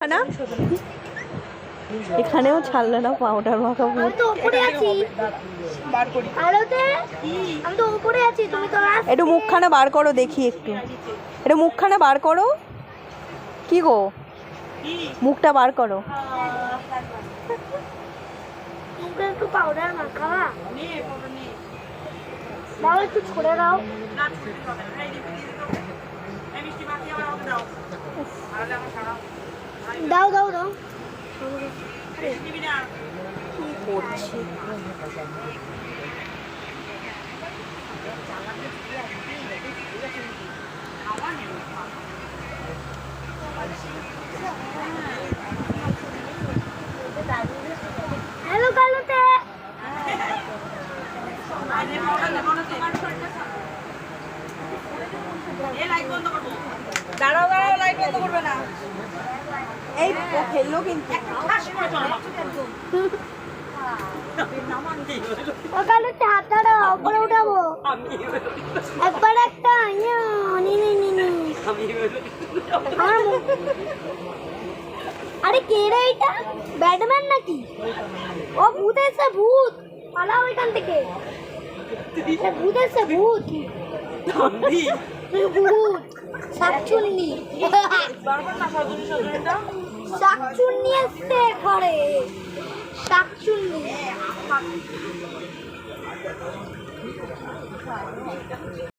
না? এখানেও ছাড়লে না পাউডার মাখা আমি তো উপরে আছি। আলোতে আমি তো উপরে আছি তুমি তো আস একটু মুখখানা বার করো দেখি একটু। একটু মুখখানা বার করো। কি গো? মুখটা বার করো। মুখে একটু পাউডার মাখাবা দাও একটু ছড়ে দাও। দাও। দাও দাও দাও। হ্যালো কালুতে। দাঁড়াও দাঁড়াও লাইট বন্ধ করবে না। ফেলল কিন্তু। ও কালুতে উপরে উঠাবো। একবার একটা নি নি নি নি। আরে কে রে এটা? ব্যাটম্যান নাকি? ও ভূত এসে ভূত। পালাও এখান থেকে। ভূত এসে ভূত। ভূত। শাকচুন্নি শাকচুন্নি এসছে ঘরে। শাকচুন্নি